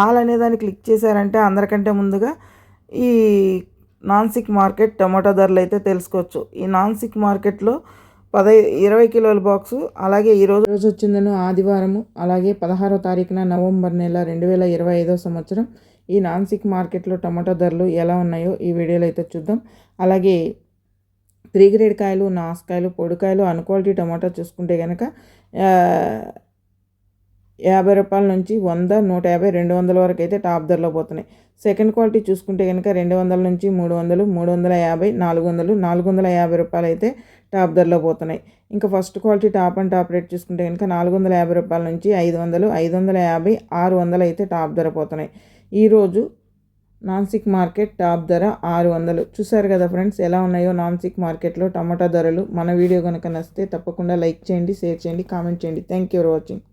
All అనే దాన్ని click చేశారంటే అందరికంటే ముందుగా ఈ నాన్సిక్ మార్కెట్ టమాటో ధరలు అయితే తెలుసుకోవచ్చు. ఈ నాన్సిక్ మార్కెట్లో పదై ఇరవై కిలోల బాక్సు అలాగే ఈరోజు రోజు వచ్చిందను ఆదివారము అలాగే పదహారో తారీఖున నవంబర్ నెల రెండు వేల ఇరవై ఐదో సంవత్సరం ఈ నాన్సిక్ మార్కెట్లో టమాటో ధరలు ఎలా ఉన్నాయో ఈ వీడియోలో అయితే చూద్దాం. అలాగే త్రీ గ్రేడ్ కాయలు నాసుకాయలు పొడికాయలు అన్క్వాలిటీ టమాటో చూసుకుంటే కనుక యాభై రూపాయల నుంచి వంద నూట యాభై రెండు వందల వరకు అయితే టాప్ ధరలో పోతున్నాయి. సెకండ్ క్వాలిటీ చూసుకుంటే కనుక రెండు వందల నుంచి మూడు వందలు మూడు వందల యాభై నాలుగు వందలు నాలుగు వందల యాభై రూపాయలు అయితే టాప్ ధరలో పోతున్నాయి. ఇంకా first quality top and top rate చూసుకుంటే కనుక నాలుగు వందల యాభై రూపాయల నుంచి ఐదు వందలు ఐదు వందల యాభై ఆరు వందలు అయితే టాప్ ధర పోతున్నాయి. ఈరోజు నాన్సిక్ మార్కెట్ టాప్ ధర ఆరు వందలు. చూసారు కదా ఫ్రెండ్స్ ఎలా ఉన్నాయో నాన్సిక్ మార్కెట్లో టమాటా ధరలు. మన వీడియో కనుక నచ్చితే తప్పకుండా లైక్ చేయండి షేర్ చేయండి కామెంట్ చేయండి. Thank you for watching